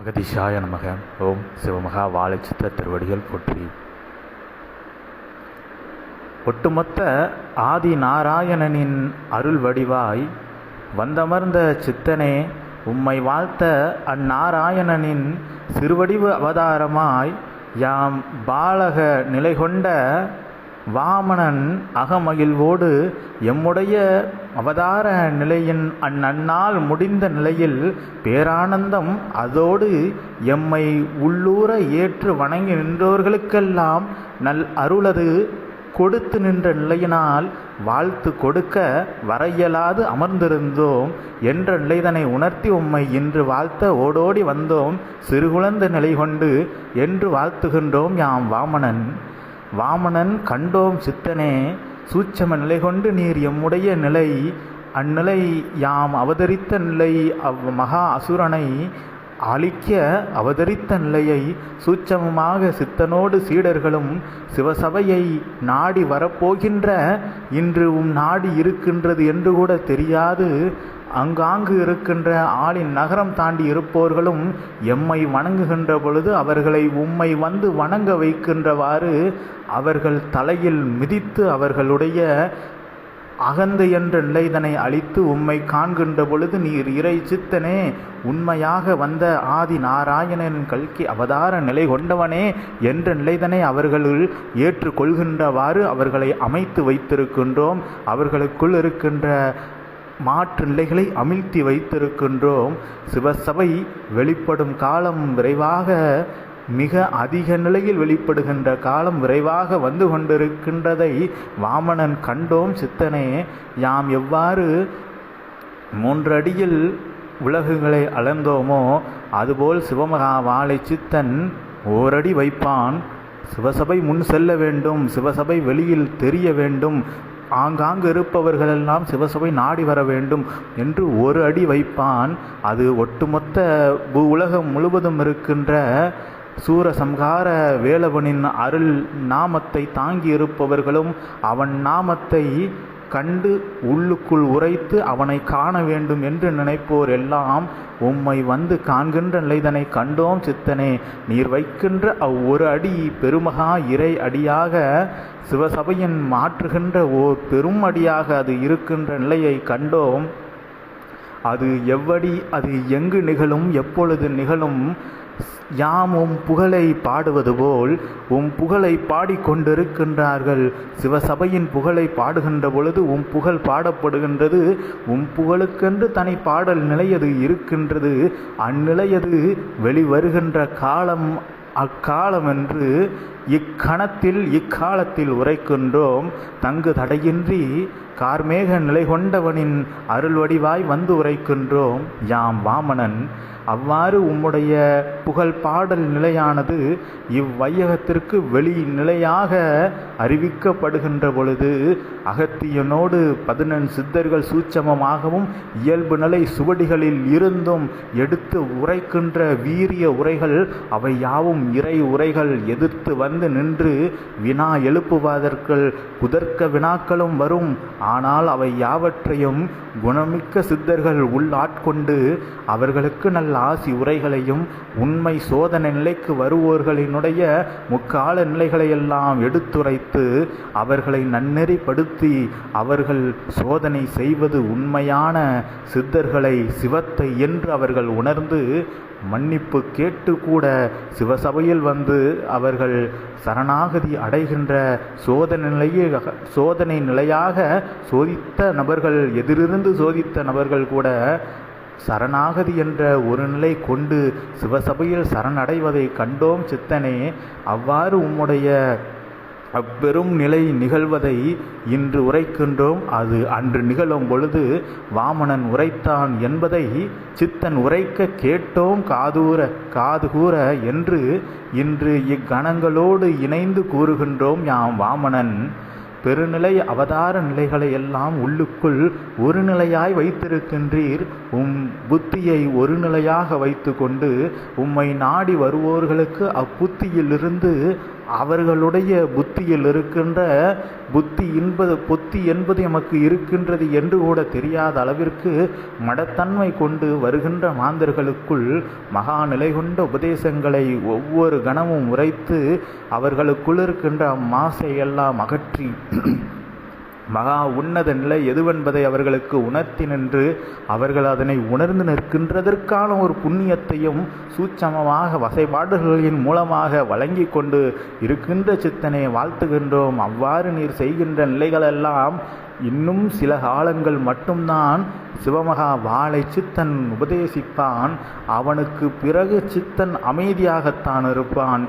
அகதிஷாய நமக. ஓம் சிவமகா வாழைச்சித்த திருவடிகள் போற்றி. ஒட்டுமொத்த ஆதி நாராயணனின் அருள் வடிவாய் வந்தமர்ந்த சித்தனே உம்மை வாழ்த்த அந்நாராயணனின் சிறுவடிவு அவதாரமாய் யாம் பாலக நிலை கொண்ட வாமணன் அகமகிழ்வோடு எம்முடைய அவதார நிலையின் அந்நன்னால் முடிந்த நிலையில் பேரானந்தம் அதோடு எம்மை உள்ளூர ஏற்று வணங்கி நின்றோர்களுக்கெல்லாம் நல் அருளது கொடுத்து நின்ற நிலையினால் வாழ்த்து கொடுக்க வரையலாது அமர்ந்திருந்தோம் என்ற நிலைதனை உணர்த்தி உம்மை இன்று வாழ்த்த ஓடோடி வந்தோம் சிறுகுழந்த நிலை கொண்டு என்று வாழ்த்துகின்றோம் யாம் வாமணன். வாமனன் கண்டோம் சித்தனே சூட்சம நிலை கொண்டு நீர் எம்முடைய நிலை அந்நிலை யாம் அவதரித்த நிலை அவ் மகா அசுரனை அழிக்க அவதரித்த நிலையை சூட்சமமாக சித்தனோடு சீடர்களும் சிவசபையை நாடி வரப்போகின்ற இன்று உம் நாடி இருக்கின்றது என்று கூட தெரியாது. அங்காங்கு இருக்கின்ற ஆளின் நகரம் தாண்டி இருப்போர்களும் எம்மை வணங்குகின்ற பொழுது அவர்களை உம்மை வந்து வணங்க வைக்கின்றவாறு அவர்கள் தலையில் மிதித்து அவர்களுடைய அகந்தை என்ற நிலைதனை அழித்து உம்மை காண்கின்ற பொழுது நீர் இறை சித்தனே உண்மையாக வந்த ஆதி நாராயணன் கல்கி அவதார நிலை கொண்டவனே என்ற நிலைதனை அவர்களுள் ஏற்றுக்கொள்கின்றவாறு அவர்களை அமைத்து வைத்திருக்கின்றோம். அவர்களுக்குள் இருக்கின்ற மாற்று நிலைகளை அமிழ்த்தி வைத்திருக்கின்றோம். சிவசபை வெளிப்படும் காலம் விரைவாக மிக அதிக நிலையில் வெளிப்படுகின்ற காலம் விரைவாக வந்து கொண்டிருக்கின்றதை வாமனன் கண்டோம் சித்தனே. யாம் எவ்வாறு மூன்றடியில் உலகுகளை அளந்தோமோ அதுபோல் சிவமகா வாழை சித்தன் ஓரடி வைப்பான். சிவசபை முன் செல்ல வேண்டும் சிவசபை வெளியில் தெரிய வேண்டும். ஆங்காங்கு இருப்பவர்களெல்லாம் சிவசபை நாடி வர வேண்டும் என்று ஒரு அடி வைப்பான். அது ஒட்டுமொத்த பூ உலகம் முழுவதும் இருக்கின்ற சூரசம்ஹார வேலவனின் அருள் நாமத்தை தாங்கி இருப்பவர்களும் அவன் நாமத்தை கண்டு உள்ளுக்குள் உரைத்து அவனை காண வேண்டும் என்று நினைப்போர் எல்லாம் உம்மை வந்து காண்கின்ற நிலைதனை கண்டோம் சித்தனே. நீர் வைக்கின்ற அவ்வொரு அடி பெருமகா இறை அடியாக சிவசபையின் மாற்றுகின்ற ஓர் பெரும் அடியாக அது இருக்கின்ற நிலையை கண்டோம். அது எவ்வடி அது எங்கு நிகழும் எப்பொழுது நிகழும் யாம் உம் புகழை பாடுவது போல் உம் புகழை பாடிக்கொண்டிருக்கின்றார்கள். சிவசபையின் புகழை பாடுகின்ற பொழுது உம் புகழ் பாடப்படுகின்றது. உம் புகழுக்கென்று தனி பாடல் நிலையது இருக்கின்றது. அந்நிலையது வெளிவருகின்ற காலம் அக்காலம் என்று இக்கணத்தில் இக்காலத்தில் உரைக்கின்றோம். தங்கு தடையின்றி கார்மேக நிலை கொண்டவனின் அருள் வடிவாய் வந்து உரைக்கின்றோம். யாம் வாமனன் அவ்வாறு உம்முடைய புகழ் பாடல் நிலையானது இவ்வையகத்திற்கு வெளி நிலையாக அறிவிக்கப்படுகின்ற பொழுது அகத்தியனோடு பதினெண் சித்தர்கள் சூட்சமமாகவும் இயல்பு நிலை சுவடிகளில் இருந்தும் எடுத்து உரைக்கின்ற வீரிய உரைகள் அவை யாவும் இறை உரைகள் எதிர்த்து வந்து நின்று வினா எழுப்புவதற்குள் குதர்க்க வினாக்களும் வரும். ஆனால் அவை யாவற்றையும் குணமிக்க சித்தர்கள் உள்ளாட்கொண்டு அவர்களுக்கு நல்ல ஆசி உரைகளையும் உண்மை சோதனை நிலைக்கு வருவோர்களினுடைய முக்கால நிலைகளையெல்லாம் எடுத்துரைத்து அவர்களை நன்னெறிப்படுத்தி அவர்கள் சோதனை செய்வது உண்மையான சித்தர்களை சிவத்தை என்று அவர்கள் உணர்ந்து மன்னிப்பு கேட்டு கூட சிவசபையில் வந்து அவர்கள் சரணாகதி அடைகின்ற சோதனை நிலையை சோதனை நிலையாக சோதித்த நபர்கள் எதிரிருந்து சோதித்த நபர்கள் கூட சரணாகதி என்ற ஒரு நிலை கொண்டு சிவசபையில் சரணடைவதை கண்டோம் சித்தனே அவ்வாறு உம்முடைய அப்பெரும் நிலை நிகழ்வதை இன்று உரைக்கின்றோம். அது அன்று நிகழும் பொழுது வாமனன் உரைத்தான் என்பதை சித்தன் உரைக்க கேட்டோம். காதூர காது கூற என்று இன்று இக்கணங்களோடு இணைந்து கூறுகின்றோம். யாம் வாமனன் பெருநிலை அவதார நிலைகளை எல்லாம் உள்ளுக்குள் ஒரு நிலையாய் வைத்திருக்கின்றீர். உம் புத்தியை ஒரு நிலையாக வைத்து கொண்டு உம்மை நாடி வருவோர்களுக்கு அப்புத்தியிலிருந்து அவர்களுடைய புத்தியில் இருக்கின்ற புத்தி என்பது புத்தி என்பது எமக்கு இருக்கின்றது என்று கூட தெரியாத அளவிற்கு மடத்தன்மை கொண்டு வருகின்ற மாந்தர்களுக்குள் மகா நிலை கொண்ட உபதேசங்களை ஒவ்வொரு கணமும் உரைத்து அவர்களுக்குள் இருக்கின்ற மாசை எல்லாம் அகற்றி மகா உன்னத நிலை எதுவென்பதை அவர்களுக்கு உணர்த்தி நின்று அவர்கள் அதனை உணர்ந்து நிற்கின்றதற்கான ஒரு புண்ணியத்தையும் சூட்சமமாக வசைபாடுகளின் மூலமாக வழங்கி கொண்டு இருக்கின்ற சித்தனை வாழ்த்துகின்றோம். அவ்வாறு நீர் செய்கின்ற நிலைகளெல்லாம் இன்னும் சில காலங்கள் மட்டும்தான் சிவமகா வாழை சித்தன் உபதேசிப்பான். அவனுக்கு பிறகு சித்தன் அமைதியாகத்தான் இருப்பான்.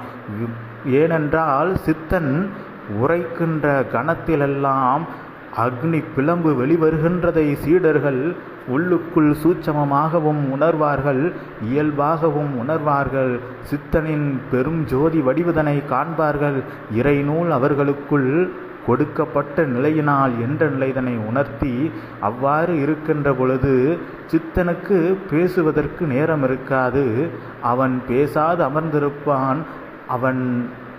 ஏனென்றால் சித்தன் உரைக்கின்ற கணத்திலெல்லாம் அக்னி பிளம்பு வெளிவருகின்றதை சீடர்கள் உள்ளுக்குள் சூட்சமமாகவும் உணர்வார்கள் இயல்பாகவும் உணர்வார்கள். சித்தனின் பெரும் ஜோதி வடிவதனை காண்பார்கள். இறைநூல் அவர்களுக்குள் கொடுக்கப்பட்ட நிலையினால் என்ற நிலைதனை உணர்த்தி அவ்வாறு இருக்கின்ற பொழுது சித்தனுக்கு பேசுவதற்கு நேரம் இருக்காது அவன் பேசாது அமர்ந்திருப்பான். அவன்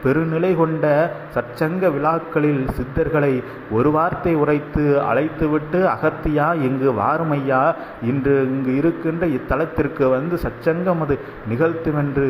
பெருநிலை கொண்ட சச்சங்க விழாக்களில் சித்தர்களை ஒரு வார்த்தை உரைத்து அழைத்துவிட்டு அகத்தியா இங்கு வாருமையா? இன்று இங்கு இருக்கின்ற இத்தலத்திற்கு வந்து சச்சங்கம் அது நிகழ்த்துமென்று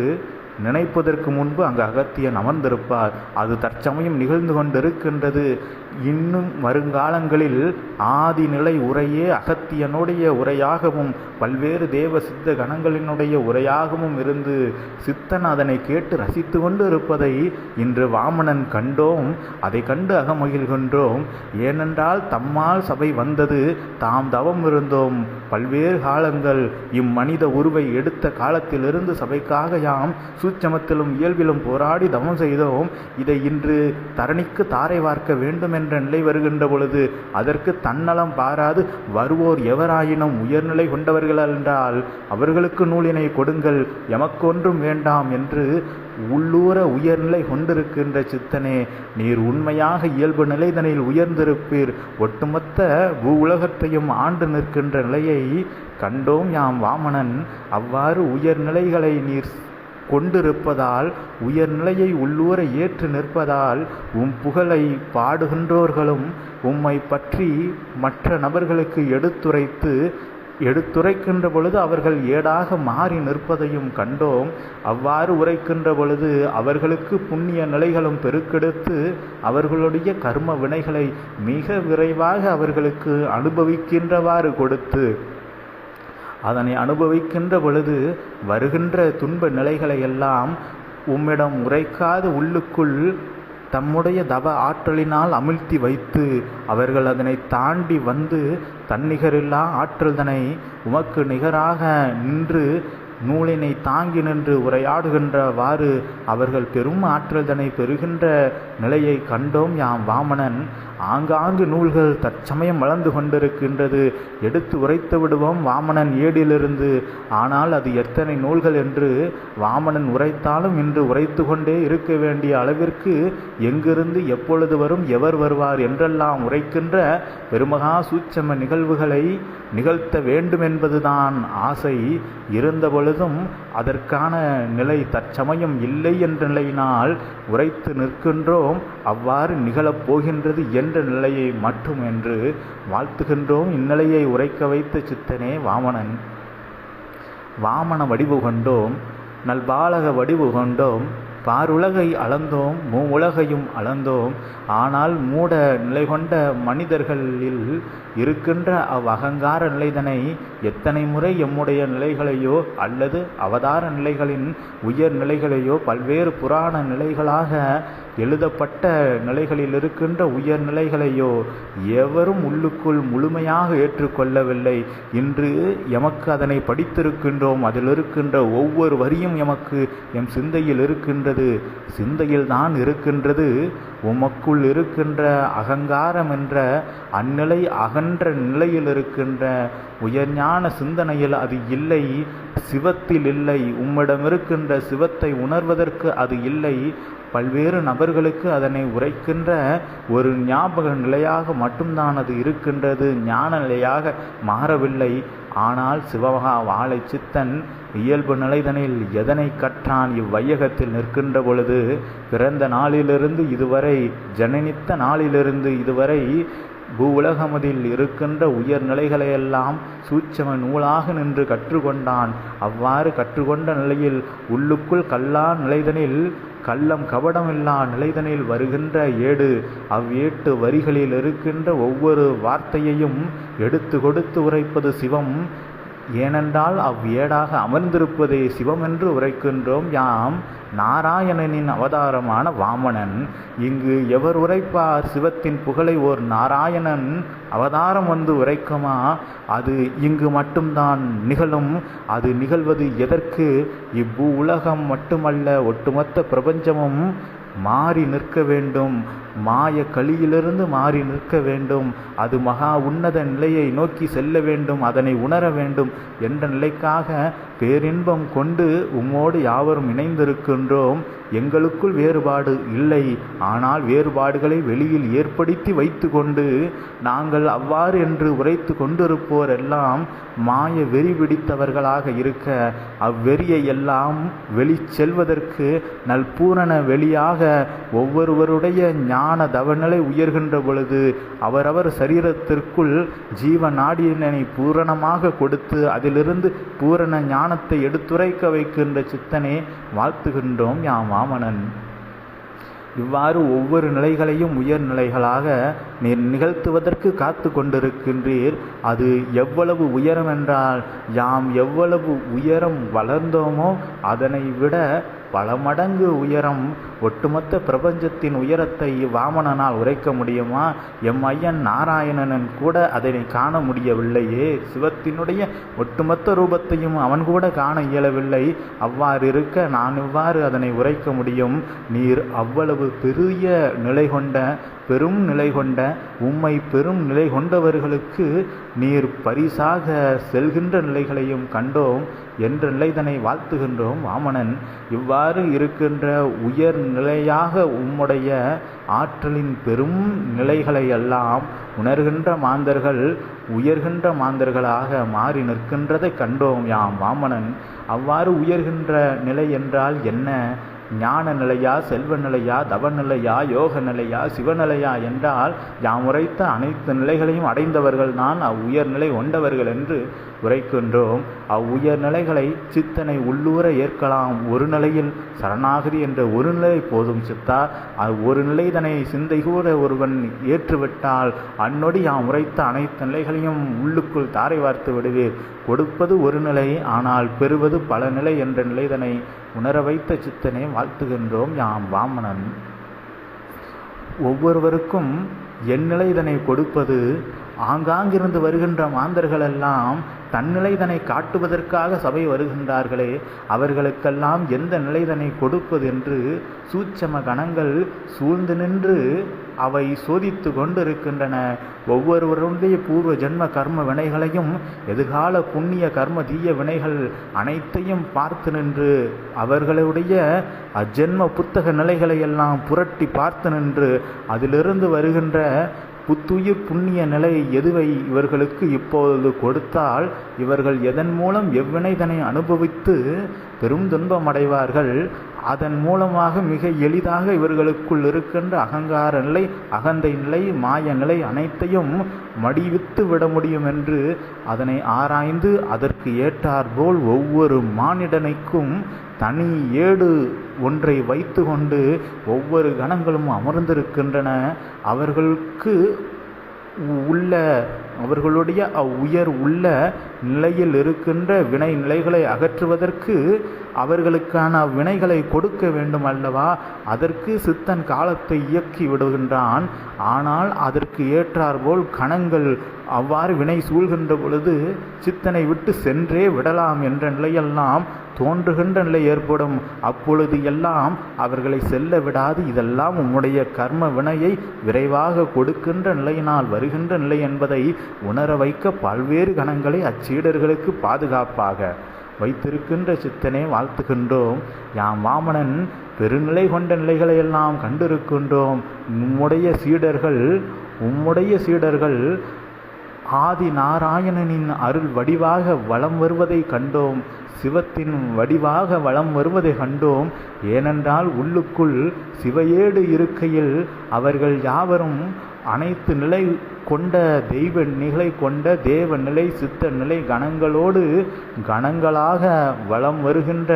நினைப்பதற்கு முன்பு அங்கு அகத்தியன் அமர்ந்திருப்பார். அது தற்சமயம் நிகழ்ந்து கொண்டிருக்கின்றது. இன்னும் வருங்காலங்களில் ஆதிநிலை உரையே அகத்தியனுடைய உரையாகவும் பல்வேறு தேவ சித்த கணங்களினுடைய உரையாகவும் இருந்து சித்தன் அதனை கேட்டு ரசித்து கொண்டு இருப்பதை இன்று வாமனன் கண்டோம் அதை கண்டு அகமகிழ்கின்றோம். ஏனென்றால் தம்மால் சபை வந்தது தாம் தவம் இருந்தோம். பல்வேறு காலங்கள் இம்மனித உருவை எடுத்த காலத்திலிருந்து சபைக்காக யாம் சு சூட்சமத்திலும் இயல்பிலும் போராடி தவம் செய்தோம். இதை இன்று தரணிக்கு தாரை வார்க்க வேண்டும் என்ற நிலை வருகின்ற பொழுது அதற்கு தன்னலம் பாராது வருவோர் எவராயினும் உயர்நிலை கொண்டவர்கள் என்றால் அவர்களுக்கு நூலினை கொடுங்கள் எமக்கொன்றும் வேண்டாம் என்று உள்ளூர உயர்நிலை கொண்டிருக்கின்ற சித்தனே நீர் உண்மையாக இயல்பு நிலைதனில் உயர்ந்திருப்பீர். ஒட்டுமொத்த பூ உலகத்தையும் ஆண்டு நிற்கின்ற நிலையை கண்டோம் யாம் வாமனன் அவ்வாறு உயர்நிலைகளை நீர் கொண்டிருப்பதால் உயர்நிலையை உள்ளூர ஏற்று நிற்பதால் உம் புகழை பாடுகின்றோர்களும் உம்மை பற்றி மற்ற நபர்களுக்கு எடுத்துரைத்து எடுத்துரைக்கின்ற பொழுது அவர்கள் ஏடாக மாறி நிற்பதையும் கண்டோம். அவ்வாறு உரைக்கின்ற பொழுது அவர்களுக்கு புண்ணிய நிலைகளும் பெருக்கெடுத்து அவர்களுடைய கர்ம வினைகளை மிக விரைவாக அவர்களுக்கு அனுபவிக்கின்றவாறு கொடுத்து அதனை அனுபவிக்கின்ற பொழுது வருகின்ற துன்ப நிலைகளை எல்லாம் உம்மிடம் உரைக்காது உள்ளுக்குள் தம்முடைய தவ ஆற்றலினால் அமிழ்த்தி வைத்து அவர்கள் அதனை தாண்டி வந்து தன்னிகரில்லா ஆற்றல்தனை உமக்கு நிகராக நின்று நூலினை தாங்கி நின்று உரையாடுகின்றவாறு அவர்கள் பெரும் ஆற்றல்தனை பெறுகின்ற நிலையை கண்டோம் யாம் வாமனன். ஆங்காங்கு நூல்கள் தற்சமயம் வளர்ந்து கொண்டிருக்கின்றது. எடுத்து உரைத்து விடுவோம் வாமனன் ஏடிலிருந்து. ஆனால் அது எத்தனை நூல்கள் என்று வாமனன் உரைத்தாலும் இன்று உரைத்து கொண்டே இருக்க வேண்டிய அளவிற்கு எங்கிருந்து எப்பொழுது வரும் எவர் வருவார் என்றெல்லாம் உரைக்கின்ற பெருமகா சூட்சம நிகழ்வுகளை நிகழ்த்த வேண்டும் என்பதுதான் ஆசை. இருந்த பொழுதும் அதற்கான நிலை தற்சமயம் இல்லை என்ற நிலையினால் உரைத்து நிற்கின்றோம். அவ்வாறு நிகழப் போகின்றது என்ற நிலையை மட்டும் என்று வாழ்த்துகின்றோம். இந்நிலையை உரைக்க வைத்த சித்தனே வாமனன். வாமன வடிவு கொண்டோம். நல்பாலக வடிவு கொண்டோம். பாருலகை அளந்தோம். மூ உலகையும் அளந்தோம். ஆனால் மூட நிலை கொண்ட மனிதர்களில் இருக்கின்ற அவ் அகங்கார நிலைதனை எத்தனை முறை எம்முடைய நிலைகளையோ அல்லது அவதார நிலைகளின் உயர் நிலைகளையோ பல்வேறு புராண நிலைகளாக எழுதப்பட்ட நிலைகளில் இருக்கின்ற உயர் நிலைகளையோ எவரும் உள்ளுக்குள் முழுமையாக ஏற்றுக்கொள்ளவில்லை. இன்று எமக்கு அதனை படித்திருக்கின்றோம். அதில் இருக்கின்ற ஒவ்வொரு வரியும் எமக்கு எம் சிந்தையில் இருக்கின்றது. சிந்தையில் தான் இருக்கின்றது. உமக்குள் இருக்கின்ற அகங்காரம் என்ற அந்நிலை அகன்ற நிலையில் இருக்கின்ற உயர்ஞான சிந்தனையில் அது இல்லை சிவத்தில் இல்லை உம்மிடம் இருக்கின்ற சிவத்தை உணர்வதற்கு அது இல்லை. பல்வேறு நபர்களுக்கு அதனை உரைக்கின்ற ஒரு ஞாபக நிலையாக மட்டும்தான் அது இருக்கின்றது. ஞான நிலையாக மாறவில்லை. ஆனால் சிவமகா வாழை சித்தன் இயல்பு நிலைதனில் எதனை கற்றான் இவ்வையகத்தில் நிற்கின்ற பொழுது பிறந்த நாளிலிருந்து இதுவரை ஜனனித்த நாளிலிருந்து இதுவரை பூவுலகமதில் இருக்கின்ற உயர் நிலைகளையெல்லாம் சூட்சம நூலாக நின்று கற்றுக்கொண்டான். அவ்வாறு கற்றுக்கொண்ட நிலையில் உள்ளுக்குள் கல்லா நிலைதனில் கள்ளம் கபடமில்லா நிலைதனில் வருகின்ற ஏடு அவ்வேட்டு வரிகளில் இருக்கின்ற ஒவ்வொரு வார்த்தையையும் எடுத்து கொடுத்து உரைப்பது சிவம். ஏனென்றால் அவ்வேடாக அமர்ந்திருப்பதே சிவம் என்று உரைக்கின்றோம் யாம் நாராயணனின் அவதாரமான வாமனன் இங்கு எவர் உரைப்பார் சிவத்தின் புகழை ஓர் நாராயணன்? அவதாரம் வந்து உரைக்குமா? அது இங்கு மட்டும்தான் நிகழும். அது நிகழ்வது எதற்கு? இவ்வு உலகம் மட்டுமல்ல ஒட்டுமொத்த பிரபஞ்சமும் மாறி நிற்க வேண்டும். மாய கழியிலிருந்து மாறி நிற்க வேண்டும். அது மகா உன்னத நிலையை நோக்கி செல்ல வேண்டும். அதனை உணர வேண்டும். என்ற நிலைக்காக பேரின்பம் கொண்டு உம்மோடு யாவரும் இணைந்திருக்கின்றோம். எங்களுக்குள் வேறுபாடு இல்லை. ஆனால் வேறுபாடுகளை வெளியில் ஏற்படுத்தி வைத்து கொண்டு நாங்கள் அவ்வாறு என்று உரைத்து கொண்டிருப்போர் எல்லாம் மாய வெறி பிடித்தவர்களாக இருக்க அவ்வெறியை எல்லாம் வெளி செல்வதற்கு நல்பூரண வெளியாக ஒவ்வொருவருடைய ஞான தவநிலை உயர்கின்ற பொழுது அவரவர் சரீரத்திற்குள் ஜீவ நாடியினை பூரணமாக கொடுத்து அதிலிருந்து பூரண ஞானத்தை எடுத்துரைக்க வைக்கின்ற சித்தனே வாழ்த்துகின்றோம் யாம் வாமனன் இவ்வாறு ஒவ்வொரு நிலைகளையும் உயர்நிலைகளாக நீர் நிகழ்த்துவதற்கு காத்து கொண்டிருக்கின்றீர். அது எவ்வளவு உயரம் என்றால் யாம் எவ்வளவு உயரம் வளர்ந்தோமோ அதனை விட பல மடங்கு உயரம் ஒட்டுமொத்த பிரபஞ்சத்தின் உயரத்தை வாமனனால் உரைக்க முடியுமா? எம் ஐயன் நாராயணனன் கூட அதனை காண முடியவில்லையே. சிவத்தினுடைய ஒட்டுமொத்த ரூபத்தையும் அவன் கூட காண இயலவில்லை. அவ்வாறு இருக்க நான் இவ்வாறு அதனை உரைக்க முடியும். நீர் அவ்வளவு பெரிய நிலை கொண்ட பெரும் நிலை கொண்ட உம்மை பெரும் நிலை கொண்டவர்களுக்கு நீர் பரிசாக செல்கின்ற நிலைகளையும் கண்டோம். என்ற நிலைதனை வாழ்த்துகின்றோம் வாமனன். இவ்வாறு இருக்கின்ற உயர் நிலையாக உம்முடைய ஆற்றலின் பெரும் நிலைகளை எல்லாம் உணர்கின்ற மாந்தர்கள் உயர்கின்ற மாந்தர்களாக மாறி நிற்கின்றதை கண்டோம் யாம் வாமனன். அவ்வாறு உயர்கின்ற நிலை என்றால் என்ன? ஞான நிலையா செல்வ நிலையா தவ நிலையா யோக நிலையா சிவநிலையா என்றால் யாம் உரைத்த அனைத்து நிலைகளையும் அடைந்தவர்கள் தான் அவ்வுயர்நிலை கொண்டவர்கள் என்று உரைக்கின்றோம். அவ்வுயர் நிலைகளை சித்தனை உள்ளூர ஏற்கலாம். ஒரு நிலையில் சரணாகதி என்ற ஒரு நிலை போதும் சித்தா. ஒரு நிலை தன்னை சிந்தை கூட ஒருவன் ஏற்றுவிட்டால் அந்நொடி யாம் உரைத்த அனைத்து நிலைகளையும் உள்ளுக்குள் தாரை வார்த்து விடுவீர். கொடுப்பது ஒரு நிலை ஆனால் பெறுவது பல நிலை என்ற நிலைதனை உணர வைத்த சித்தனை வாழ்த்துகின்றோம் யாம் வாமனன். ஒவ்வொருவருக்கும் என் நிலைதனை கொடுப்பது ஆங்காங்கிருந்து வருகின்ற மாந்தர்களெல்லாம் தன்னிலைதனை காட்டுவதற்காக சபை வருகின்றார்களே அவர்களுக்கெல்லாம் எந்த நிலைதனை கொடுப்பது என்று சூட்சம கணங்கள் சூழ்ந்து நின்று அவை சோதித்து கொண்டிருக்கின்றன. ஒவ்வொருவருடைய பூர்வ ஜென்ம கர்ம வினைகளையும் எதிர்கால புண்ணிய கர்ம தீய வினைகள் அனைத்தையும் பார்த்து நின்று அவர்களுடைய அஜென்ம புத்தக நிலைகளை எல்லாம் புரட்டி பார்த்து நின்று அதிலிருந்து வருகின்ற புத்துயிர் புண்ணிய நிலை எதுவை இவர்களுக்கு இப்பொழுது கொடுத்தால் இவர்கள் எதன் மூலம் எவ்வினைதனை அனுபவித்து பெரும் துன்பம் அடைவார்கள்? அதன் மூலமாக மிக எளிதாக இவர்களுக்குள் இருக்கின்ற அகங்கார நிலை அகந்தை நிலை மாய நிலை அனைத்தையும் மடிவித்து விட முடியும் என்று அதனை ஆராய்ந்து அதற்கு ஏற்றாற்போல் ஒவ்வொரு மானிடனைக்கும் தனி ஏடு ஒன்றை வைத்து கொண்டு ஒவ்வொரு கணங்களும் அமர்ந்திருக்கின்றன. அவர்களுக்கு உள்ள அவர்களுடைய அவ்வுயர் உள்ள நிலையில் இருக்கின்ற வினை நிலைகளை அகற்றுவதற்கு அவர்களுக்கான வினைகளை கொடுக்க வேண்டும் அல்லவா? அதற்கு சித்தன் காலத்தை இயக்கி விடுகின்றான். ஆனால் அதற்கு ஏற்றாற்போல் கணங்கள் அவ்வாறு வினை சூழ்கின்ற பொழுது சித்தனை விட்டு சென்றே விடலாம் என்ற நிலையெல்லாம் தோன்றுகின்ற நிலை ஏற்படும். அப்பொழுது எல்லாம் அவர்களை செல்ல விடாது. இதெல்லாம் உம்முடைய கர்ம வினையை விரைவாக கொடுக்கின்ற நிலையினால் வருகின்ற நிலை என்பதை உணர வைக்க பல்வேறு கணங்களை அச்சீடர்களுக்கு பாதுகாப்பாக வைத்திருக்கின்ற சித்தனை வாழ்த்துகின்றோம். யாம் வாமனன் பெருநிலை கொண்ட நிலைகளை எல்லாம் கண்டிருக்கின்றோம். உம்முடைய சீடர்கள் உம்முடைய சீடர்கள் ஆதி நாராயணனின் அருள் வடிவாக வளம் வருவதை கண்டோம். சிவத்தின் வடிவாக வளம் வருவதை கண்டோம். ஏனென்றால் உள்ளுக்குள் சிவையேடு இருக்கையில் அவர்கள் யாவரும் அனைத்து நிலை கொண்ட தெய்வ நிலை கொண்ட தேவ நிலை சித்த நிலை கணங்களோடு கணங்களாக வளம் வருகின்ற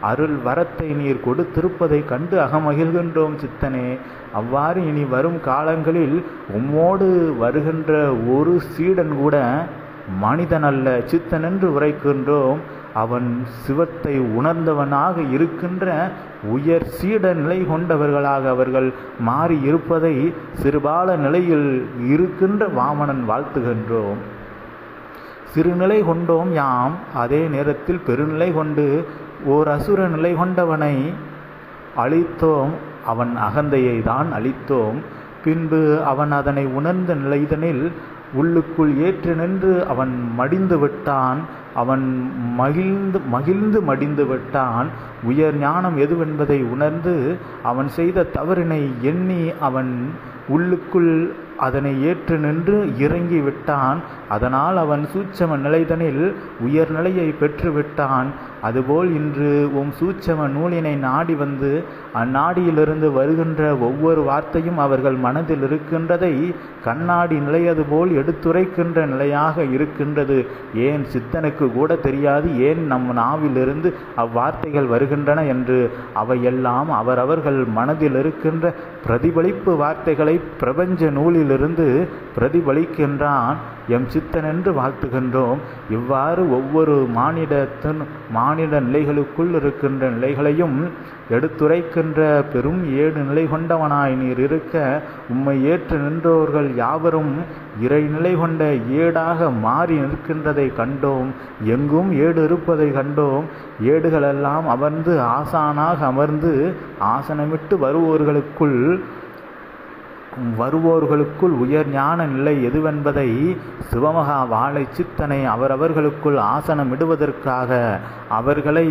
அருள் வரத்தை நீர் கொடுத்திருப்பதை கண்டு அகமகிழ்கின்றோம் சித்தனே. அவ்வாறு இனி வரும் காலங்களில் உம்மோடு வருகின்ற ஒரு சீடன் கூட மனிதன் அல்ல சித்தன் என்று உரைக்கின்றோம். அவன் சிவத்தை உணர்ந்தவனாக இருக்கின்ற உயர் சீட நிலை கொண்டவர்களாக அவர்கள் மாறி இருப்பதை சிறுபால நிலையில் இருக்கின்ற வாமனன் வாழ்த்துகின்றோம். சிறுநிலை கொண்டோம் யாம் அதே நேரத்தில் பெருநிலை கொண்டு ஓர் அசுர நிலை கொண்டவனை அழித்தோம். அவன் அகந்தையை தான் அழித்தோம். பின்பு அவன் அதனை உணர்ந்த நிலைதனில் உள்ளுக்குள் ஏற்று நின்று அவன் மடிந்து விட்டான். அவன் மகிழ்ந்து மகிழ்ந்து மடிந்து விட்டான் உயர் ஞானம் எதுவென்பதை உணர்ந்து அவன் செய்த தவறினை எண்ணி அவன் உள்ளுக்குள் அதனை ஏற்று நின்று இறங்கி விட்டான். அதனால் அவன் சூட்சம நிலைதனில் உயர்நிலையை பெற்றுவிட்டான் அதுபோல் இன்று உம் சூட்சம நூலினை நாடி வந்து அந்நாடியிலிருந்து வருகின்ற ஒவ்வொரு வார்த்தையும் அவர்கள் மனதில் இருக்கின்றதை கண்ணாடி நிலையது போல் எடுத்துரைக்கின்ற நிலையாக இருக்கின்றது. ஏன் சித்தனுக்கு கூட தெரியாது ஏன் நம் நாவிலிருந்து அவ்வார்த்தைகள் வருகின்றன என்று. அவையெல்லாம் அவரவர்கள் மனதில் இருக்கின்ற பிரதிபலிப்பு வார்த்தைகளை பிரபஞ்ச நூலிலிருந்து பிரதிபலிக்கின்றான். எம் சித்தன் என்று வாழ்த்துகின்றோம். இவ்வாறு ஒவ்வொரு மானிடத்தின் மானிட நிலைகளுக்குள் இருக்கின்ற நிலைகளையும் எடுத்துரைக்கின்ற பெரும் ஏடு நிலை கொண்டவனாய் நீர் இருக்க உம்மை ஏற்று நின்றவர்கள் யாவரும் இறைநிலை கொண்ட ஏடாக மாறி நிற்கின்றதை கண்டோம். எங்கும் ஏடு இருப்பதை கண்டோம். ஏடுகளெல்லாம் அமர்ந்து ஆசானாக அமர்ந்து ஆசனமிட்டு வருவோர்களுக்குள் வருவோர்களுக்குள் உயர் ஞான நிலை எதுவென்பதை சிவமகா வாழை சித்தனை அவரவர்களுக்குள் ஆசனமிடுவதற்காக அவர்களை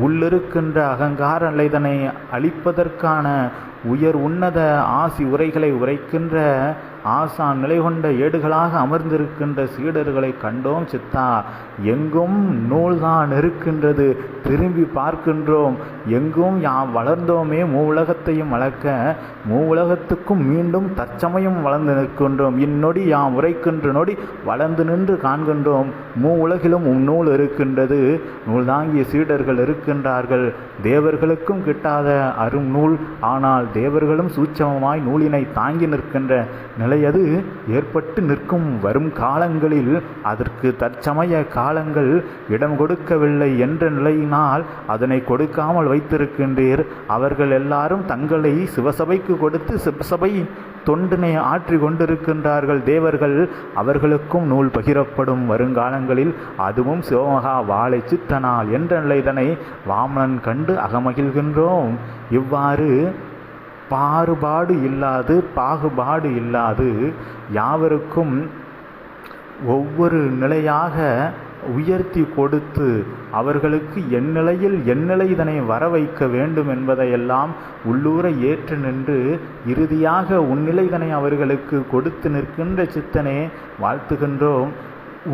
உள்ளிருக்கின்ற அகங்கார நிலைதனை அளிப்பதற்கான உயர் உன்னத ஆசி உரைகளை உரைக்கின்ற ஆசான் நிலை கொண்ட ஏடுகளாக அமர்ந்திருக்கின்ற சீடர்களை கண்டோம் சித்தா. எங்கும் நூல்தான் இருக்கின்றது. திரும்பி பார்க்கின்றோம். எங்கும் யாம் வளர்ந்தோமே மூ உலகத்தையும் வளர்க்க மூ உலகத்துக்கும் மீண்டும் தற்சமயம் வளர்ந்து நிற்கின்றோம். இந்நொடி யாம் உரைக்கின்ற நொடி வளர்ந்து நின்று காண்கின்றோம். மூ உலகிலும் உம் நூல் இருக்கின்றது. நூல் தாங்கிய சீடர்கள் இருக்கின்றார்கள். தேவர்களுக்கும் கிட்டாத அரும் நூல் ஆனால் தேவர்களும் சூட்சமமாய் நூலினை தாங்கி நிற்கின்ற நிலையது ஏற்பட்டு நிற்கும் வரும் காலங்களில் அதற்கு தற்சமய காலங்கள் இடம் கொடுக்கவில்லை என்ற நிலையினால் அதனை கொடுக்காமல் வைத்திருக்கின்றீர். அவர்கள் எல்லாரும் தங்களை சிவசபைக்கு கொடுத்து சிவசபை தொண்டினை ஆற்றி கொண்டிருக்கின்றார்கள். தேவர்கள் அவர்களுக்கும் நூல் பகிரப்படும் வருங்காலங்களில் அதுவும் சிவமகா வாழை சித்தனால் என்ற நிலைதனை வாமனன் கண்டு அகமகிழ்கின்றோம். இவ்வாறு பாறுபாடு இல்லாது பாகுபாடு இல்லாது யாவருக்கும் ஒவ்வொரு நிலையாக உயர்த்தி கொடுத்து அவர்களுக்கு என் நிலையில் என் நிலை இதனை வர வைக்க வேண்டும் என்பதையெல்லாம் உள்ளூர ஏற்று நின்று இறுதியாக உன்னிலைதனை அவர்களுக்கு கொடுத்து நிற்கின்ற சித்தனே வாழ்த்துகின்றோம்.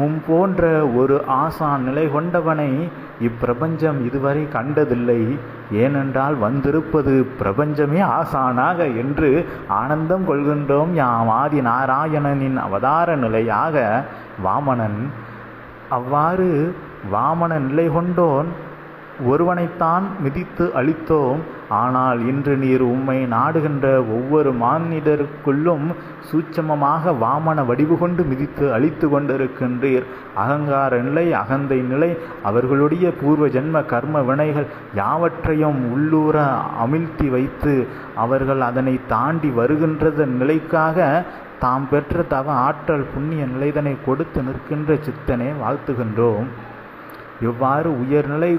உம் போன்ற ஒரு ஆசான் நிலை கொண்டவனை இப்பிரபஞ்சம் இதுவரை கண்டதில்லை. ஏனென்றால் வந்திருப்பது பிரபஞ்சமே ஆசானாக என்று ஆனந்தம் கொள்கின்றோம் யாம் ஆதி நாராயணனின் அவதார நிலையாக வாமனன். அவ்வாறு வாமன நிலை கொண்டோன். ஒருவனைத்தான் மிதித்து அழித்தோம். ஆனால் இன்று நீர் உம்மை நாடுகின்ற ஒவ்வொரு மானிடருக்குள்ளும் சூட்சமமாக வாமன வடிவு கொண்டு மிதித்து அழித்து கொண்டிருக்கின்றீர். அகங்கார நிலை அகந்தை நிலை அவர்களுடைய பூர்வ ஜென்ம கர்ம வினைகள் யாவற்றையும் உள்ளூர அமிழ்த்தி வைத்து அவர்கள் அதனை தாண்டி வருகின்றது நிலைக்காக தாம் பெற்ற தவ ஆற்றல் புண்ணிய நிலைதனை கொடுத்து நிற்கின்ற சித்தனை வாழ்த்துகின்றோம். இவ்வாறு உயர்நிலை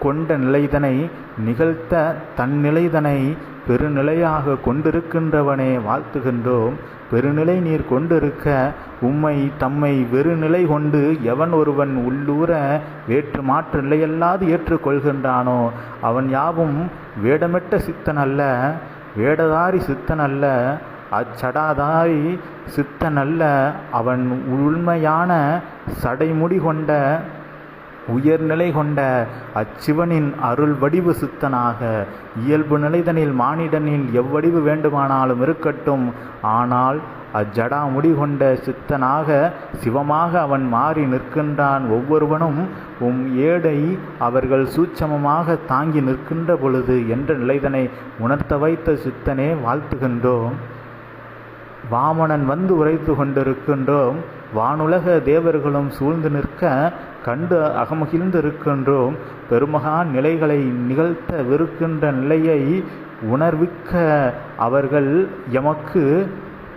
கொண்ட நிலைதனை நிகழ்த்த தன்னிலைதனை பெருநிலையாக கொண்டிருக்கின்றவனே வாழ்த்துகின்றோம். பெருநிலை நீர் கொண்டிருக்க உம்மை தம்மை வெறுநிலை கொண்டு எவன் ஒருவன் உள்ளூர வேற்று மாற்று நிலையல்லாது ஏற்றுக்கொள்கின்றானோ? அவன் யாவும் வேடமிட்ட சித்தன் அல்ல வேடதாரி சித்தன் அல்ல அச்சடாதாரி சித்தனல்ல. அவன் உண்மையான சடைமுடி கொண்ட உயர்நிலை கொண்ட அச்சிவனின் அருள் வடிவு சித்தனாக இயல்பு நிலைதனில் மானிடனில் எவ்வடிவு வேண்டுமானாலும் இருக்கட்டும். ஆனால் அஜடா முடி கொண்ட சித்தனாக சிவமாக அவன் மாறி நிற்கின்றான். ஒவ்வொருவனும் உம் ஏடை அவர்கள் சூட்சமமாக தாங்கி நிற்கின்ற பொழுது என்ற நிலைதனை உணர்த்த வைத்த சித்தனே வாழ்த்துகின்றோம். வாமணன் வந்து உரைத்து கொண்டிருக்கின்றோம். வானுலக தேவர்களும் சூழ்ந்து நிற்க கண்டு அகமகிழ்ந்திருக்கின்றோம். பெருமகான் நிலைகளை நிகழ்த்தவிருக்கின்ற நிலையை உணர்விக்க அவர்கள் எமக்கு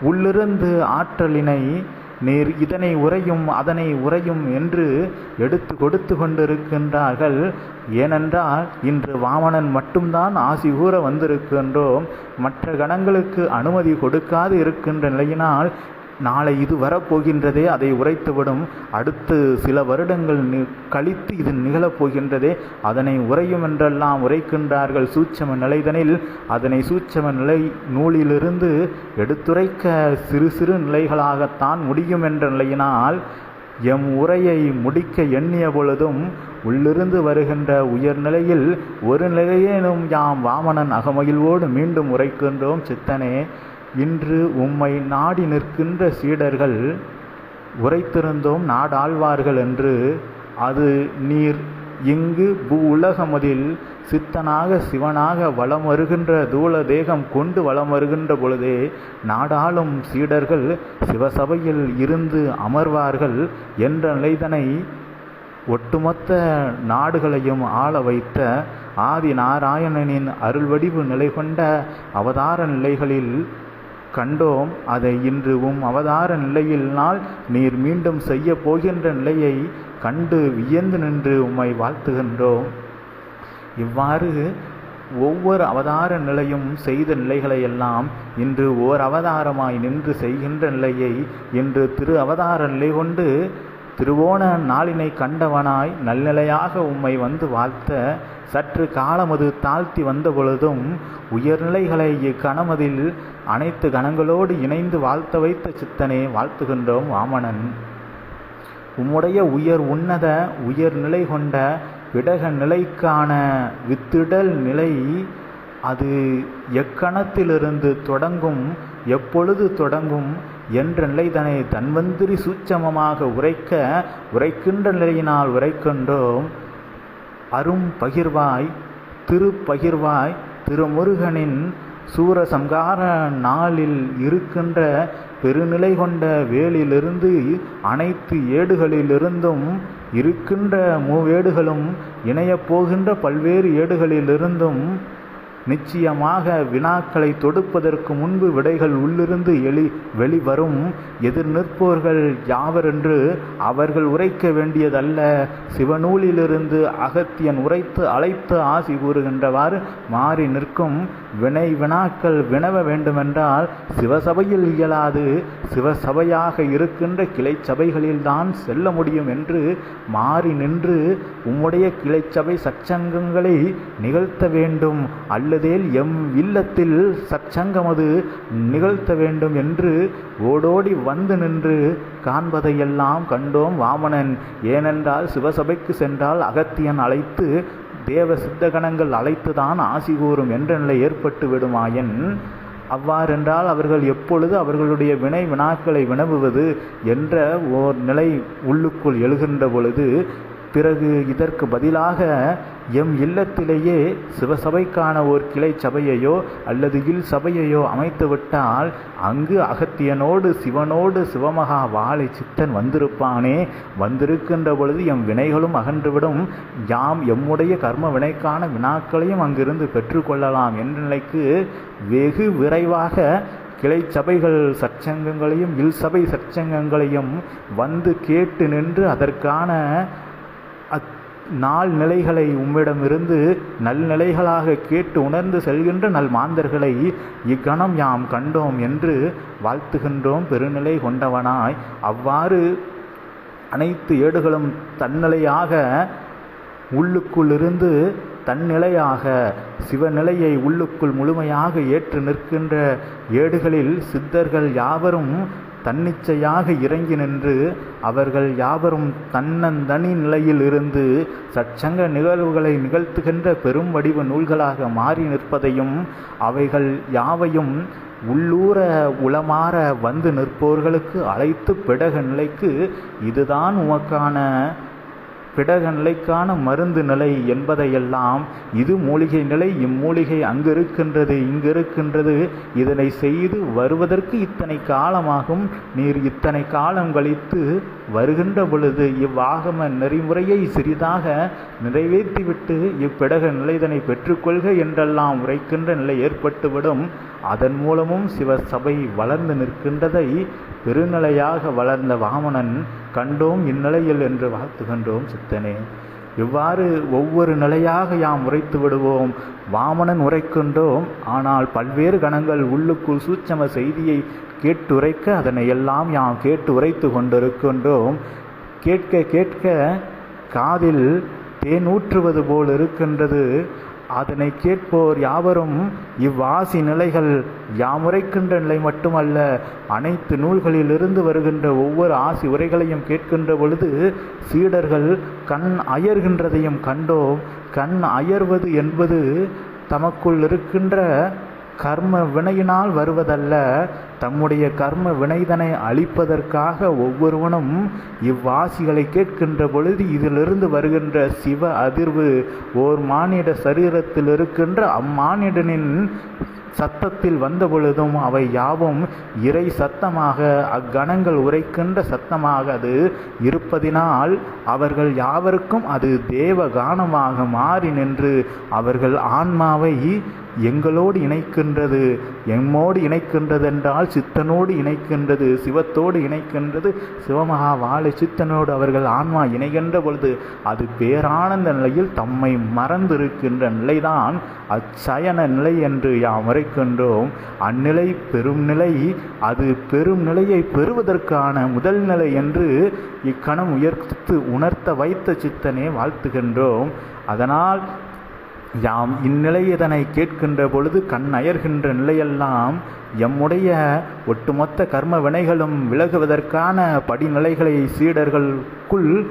உள்ளிருந்து ஆற்றலினை நீர் இதனை உரையும் அதனை உரையும் என்று எடுத்து கொடுத்து கொண்டிருக்கின்றார்கள். ஏனென்றால் இன்று வாமனன் மட்டும்தான் ஆசி கூற வந்திருக்கின்றோம். மற்ற கணங்களுக்கு அனுமதி கொடுக்காது இருக்கின்ற நிலையினால் நாளை இது வரப்போகின்றதே அதை உரைத்துவிடும். அடுத்து சில வருடங்கள் நி- கழித்து இது நிகழப்போகின்றதே அதனை உரையும் என்றெல்லாம் உரைக்கின்றார்கள் சூட்சம நிலைதனில். அதனை சூட்சம நிலை நூலிலிருந்து எடுத்துரைக்க சிறு சிறு நிலைகளாகத்தான் முடியும் என்ற நிலையினால் எம் உரையை முடிக்க எண்ணிய பொழுதும் உள்ளிருந்து வருகின்ற உயர்நிலையில் ஒரு நிலையேனும் யாம் வாமனன் அகமகிழ்வோடு மீண்டும் உரைக்கின்றோம். சித்தனே இன்று உம்மை நாடி நிற்கின்ற சீடர்கள் உரைத்திருந்தோம் நாடாழ்வார்கள் என்று. அது நீர் இங்கு பூ உலகமதில் சித்தனாக சிவனாக வலம் வருகின்ற தூள தேகம் கொண்டு வலம் வருகின்ற பொழுதே நாடாளும் சீடர்கள் சிவசபையில் இருந்து அமர்வார்கள் என்ற நிலைதனை ஒட்டுமொத்த நாடுகளையும் ஆள வைத்த ஆதி நாராயணனின் அருள்வடிவு நிலை கொண்ட அவதார நிலைகளில் கண்டோம் அதை இன்று உம் அவதார நிலையினால் நீர் மீண்டும் செய்ய போகின்ற நிலையை கண்டு வியந்து நின்று உம்மை வாழ்த்துகின்றோம். இவ்வாறு ஒவ்வொரு அவதார நிலையும் செய்த நிலைகளை எல்லாம் இன்று ஓர் அவதாரமாய் நின்று செய்கின்ற நிலையை இன்று திரு அவதார நிலை கொண்டு திருவோண நாளினை கண்டவனாய் நல்நிலையாக உம்மை வந்து வாழ்த்த சற்று காலமது தாழ்த்தி வந்த பொழுதும் உயர்நிலைகளை இக்கணமதில் அனைத்து கணங்களோடு இணைந்து வாழ்த்த வைத்த சித்தனே வாழ்த்துகின்றோம் வாமனன் உம்முடைய உயர் உன்னத உயர்நிலை கொண்ட விடக நிலைக்கான வித்திடல் நிலை அது எக்கணத்திலிருந்து தொடங்கும் எப்பொழுது தொடங்கும் என்ற நிலைதனை தன்வந்திரி சூட்சமமாக உரைக்க உரைக்கின்ற நிலையினால் உரைக்கின்றோம். அரும் பகிர்வாய் திருப்பகிர்வாய் திருமுருகனின் சூரசம்கார நாளில் இருக்கின்ற பெருநிலை கொண்ட வேலிலிருந்து அனைத்து ஏடுகளிலிருந்தும் இருக்கின்ற மூவேடுகளும் இணையப் போகின்ற பல்வேறு ஏடுகளிலிருந்தும் நிச்சயமாக வினாக்களை தொடுப்பதற்கு முன்பு விடைகள் உள்ளிருந்து எளி வெளிவரும். எதிர் நிற்போர்கள் யாவரென்று அவர்கள் உரைக்க வேண்டியதல்ல. சிவநூலிலிருந்து அகத்தியன் உரைத்து அழைத்து ஆசி கூறுகின்றவாறு மாறி நிற்கும். வினை வினாக்கள் வினவ வேண்டுமென்றால் சிவசபையில் இயலாது. சிவசபையாக இருக்கின்ற கிளை சபைகளில்தான் செல்ல முடியும் என்று மாறி நின்று உம்முடைய கிளை சபை சச்சங்கங்களை நிகழ்த்த வேண்டும். உள்ளதேல் எம் இல்லத்தில் சச்சங்கமது நிகழ்த்த வேண்டும் என்று ஓடோடி வந்து நின்று காண்பதையெல்லாம் கண்டோம் வாமனன். ஏனென்றால் சிவசபைக்கு சென்றால் அகத்தியன் அழைத்து தேவ சித்தகணங்கள் அழைத்துதான் ஆசி கூறும் என்ற நிலை ஏற்பட்டு விடுமாயின். அவ்வாறென்றால் அவர்கள் எப்பொழுது அவர்களுடைய வினை வினாக்களை வினவுவது என்ற ஓர் நிலை உள்ளுக்குள் எழுகின்ற பொழுது பிறகு இதற்கு பதிலாக எம் இல்லத்திலேயே சிவசபைக்கான ஓர் கிளை சபையையோ அல்லது இல் சபையையோ அமைத்துவிட்டால் அங்கு அகத்தியனோடு சிவனோடு சிவமகா வாழை சித்தன் வந்திருப்பானே. வந்திருக்கின்ற பொழுது எம் வினைகளும் அகன்றுவிடும். யாம் எம்முடைய கர்ம வினைக்கான வினாக்களையும் அங்கிருந்து பெற்றுக்கொள்ளலாம் என்ற நிலைக்கு வெகு விரைவாக கிளை சபைகள் சற்சங்கங்களையும் இல் சபை சற்சங்கங்களையும் வந்து கேட்டு நின்று அதற்கான நாள் நிலைகளை உம்மிடமிருந்து நல்நிலைகளாக கேட்டு உணர்ந்து செல்கின்ற நல் மாந்தர்களை இக்கணம் யாம் கண்டோம் என்று வாழ்த்துகின்றோம் பெருநிலை கொண்டவனாய். அவ்வாறு அனைத்து ஏடுகளும் தன்னிலையாக உள்ளுக்குள்ளிருந்து தன்னிலையாக சிவநிலையை உள்ளுக்குள் முழுமையாக ஏற்று நிற்கின்ற ஏடுகளில் சித்தர்கள் யாவரும் தன்னிச்சையாக இறங்கி நின்று அவர்கள் யாவரும் தன்னந்தனி நிலையில் இருந்து சச்சங்க நிகழ்வுகளை நிகழ்த்துகின்ற பெரும் வடிவ நூல்களாக மாறி நிற்பதையும் அவைகள் யாவையும் உள்ளூர உளமாற வந்து நிற்போர்களுக்கு அழைத்து பிடக நிலைக்கு இதுதான் உமக்கான பிடக நிலைக்கான மருந்து நிலை என்பதையெல்லாம் இது மூலிகை நிலை இம்மூலிகை அங்கு இருக்கின்றது இங்கு இருக்கின்றது இதனை செய்து வருவதற்கு இத்தனை காலமாகும். நீர் இத்தனை காலம் கழித்து வருகின்ற பொழுது இவ்வாகம நெறிமுறையை சிறிதாக நிறைவேற்றிவிட்டு இப்பிடக நிலைதனை பெற்றுக்கொள்க என்றெல்லாம் உரைக்கின்ற நிலை ஏற்பட்டுவிடும். அதன் மூலமும் சிவசபை வளர்ந்து நிற்கின்றதை பெருநிலையாக வளர்ந்த வாமனன் கண்டோம் இந்நிலையில் என்று வாழ்த்துகின்றோம் சித்தனே. இவ்வாறு ஒவ்வொரு நிலையாக யாம் உரைத்து விடுவோம். வாமனன் உரைக்கின்றோம். ஆனால் பல்வேறு கணங்கள் உள்ளுக்குள் சூட்சம செய்தியை கேட்டுரைக்க அதனை எல்லாம் யாம் கேட்டு உரைத்து கொண்டிருக்கின்றோம். கேட்க கேட்க காதில் தேனூற்றுவது போல் இருக்கின்றது. அதனை கேட்போர் யாவரும் இவ்வாசி நிலைகள் யாமுரைக்கின்ற நிலை மட்டுமல்ல அனைத்து நூல்களிலிருந்து வருகின்ற ஒவ்வொரு ஆசி உரைகளையும் கேட்கின்ற பொழுது சீடர்கள் கண் அயர்கின்றதையும் கண்டோம். கண் அயர்வது என்பது தமக்குள் இருக்கின்ற கர்ம வினையினால் வருவதல்ல தம்முடைய கர்ம வினைதனை அழிப்பதற்காக ஒவ்வொருவனும் இவ்வாசிகளை கேட்கின்ற பொழுது இதிலிருந்து வருகின்ற சிவ அதிர்வு ஓர் மானிட சரீரத்தில் இருக்கின்ற அம்மானிடனின் சத்தத்தில் வந்த பொழுதும் அவை யாவும் இறை சத்தமாக அக்கணங்கள் உரைக்கின்ற சத்தமாக அது இருப்பதினால் அவர்கள் யாவருக்கும் அது தேவ கானமாக மாறி நின்று அவர்கள் ஆன்மாவை எங்களோடு இணைக்கின்றது எம்மோடு இணைக்கின்றது என்றால் சித்தனோடு இணைக்கின்றது சிவத்தோடு இணைக்கின்றது. சிவமகா வாழை சித்தனோடு அவர்கள் ஆன்மா இணைகின்ற பொழுது அது பேரானந்த நிலையில் தம்மை மறந்திருக்கின்ற நிலைதான் அச்சயன நிலை என்று யாம் உரைக்கின்றோம் அந்நிலை பெரும் நிலை அது பெரும் நிலையை பெறுவதற்கான முதல் நிலை என்று இக்கணம் உயர்த்து உணர்த்த வைத்த சித்தனே வாழ்த்துகின்றோம். அதனால் யாம் இந்நிலையதனை கேட்கின்ற பொழுது கண் அயர்கின்ற நிலையெல்லாம் எம்முடைய ஒட்டுமொத்த கர்ம வினைகளும் விலகுவதற்கான படிநிலைகளை சீடர்களுக்குள்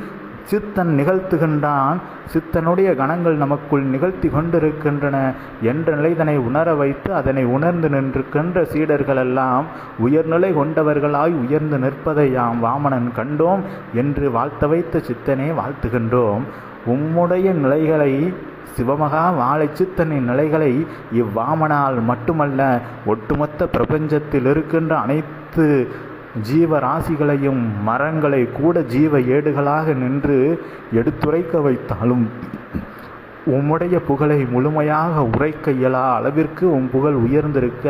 சித்தன் நிகழ்த்துகின்றான். சித்தனுடைய கணங்கள் நமக்குள் நிகழ்த்தி கொண்டிருக்கின்றன என்ற நிலைதனை உணர வைத்து அதனை உணர்ந்து நின்றிருக்கின்ற சீடர்களெல்லாம் உயர்நிலை கொண்டவர்களாய் உயர்ந்து நிற்பதை யாம் வாமனன் கண்டோம் என்று வாழ்த்த வைத்த சித்தனே வாழ்த்துகின்றோம். உம்முடைய நிலைகளை சிவமகா வாழை நிலைகளை இவ்வாமனால் மட்டுமல்ல ஒட்டுமொத்த பிரபஞ்சத்தில் இருக்கின்ற அனைத்து ஜீவராசிகளையும் மரங்களை கூட ஜீவ ஏடுகளாக நின்று எடுத்துரைக்க வைத்தாலும் உம்முடைய புகழை முழுமையாக உரைக்க இயலா அளவிற்கு உம் புகழ் உயர்ந்திருக்க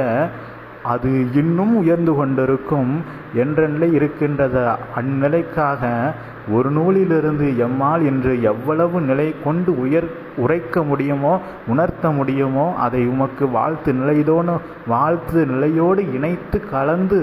அது இன்னும் உயர்ந்து கொண்டிருக்கும் என்ற நிலை இருக்கின்றது அந்நிலைக்காக ஒரு நூலிலிருந்து எம்மால் என்று எவ்வளவு நிலை கொண்டு உயர் உரைக்க முடியுமோ உணர்த்த முடியுமோ அதை உமக்கு வாழ்த்து நிலைதோனு வாழ்த்து நிலையோடு இணைத்து கலந்து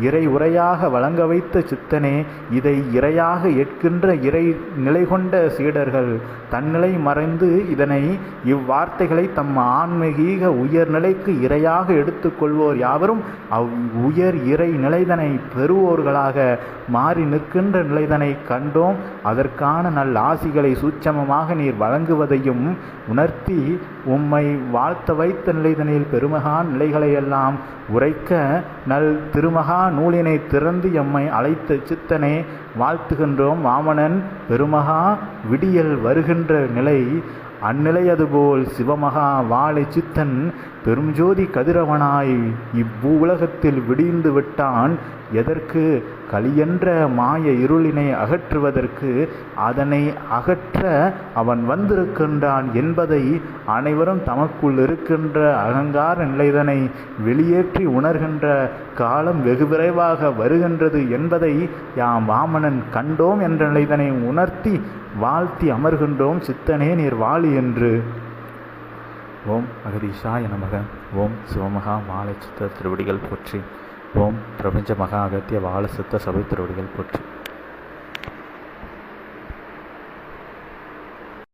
இறை உரையாக வழங்க வைத்த சித்தனே இதை இறையாக ஏற்கின்ற இறை நிலை கொண்ட சீடர்கள் தன்னிலை மறைந்து இதனை இவ்வார்த்தைகளை தம் ஆன்மீக உயர்நிலைக்கு இறையாக எடுத்துக்கொள்வோர் யாவரும் அவ் உயர் இறை நிலைதனை பெறுவோர்களாக மாறி நிற்கின்ற நிலைதனை கண்டோம். அதற்கான நல் ஆசிகளை சூட்சமமாக நீர் வழங்குவதையும் உணர்த்தி உம்மை வாழ்த்த வைத்த நிலைதனில் பெருமகான் நிலைகளையெல்லாம் உரைக்க நல் திருமகா நூலினை திறந்து எம்மை அழைத்த சித்தனே வாழ்த்துகின்றோம் வாமனன் பெருமகா விடியல் வருகின்ற நிலை அந்நிலையதுபோல் சிவமகா வாழை சித்தன் பெருஞ்சோதி கதிரவனாய் இவ்வுலகத்தில் விடிந்து விட்டான். எதற்கு? கலியென்ற மாய இருளினை அகற்றுவதற்கு அதனை அகற்ற அவன் வந்திருக்கின்றான் என்பதை அனைவரும் தமக்குள் இருக்கின்ற அகங்கார நிலைதனை வெளியேற்றி உணர்கின்ற காலம் வெகு விரைவாக வருகின்றது என்பதை யாம் வாமனன் கண்டோம் என்ற நிலைதனை உணர்த்தி வாழ்த்தி அமர்கின்றோம் சித்தனே நீர் வாழி என்று. ஓம் அகதீஷாய நமக. ஓம் சிவமகா மாலை சித்த திருவடிகள் போற்றி. ஓம் பிரபஞ்ச மகா அகத்திய வாழ சித்த சபை திருவடிகள் போற்றி.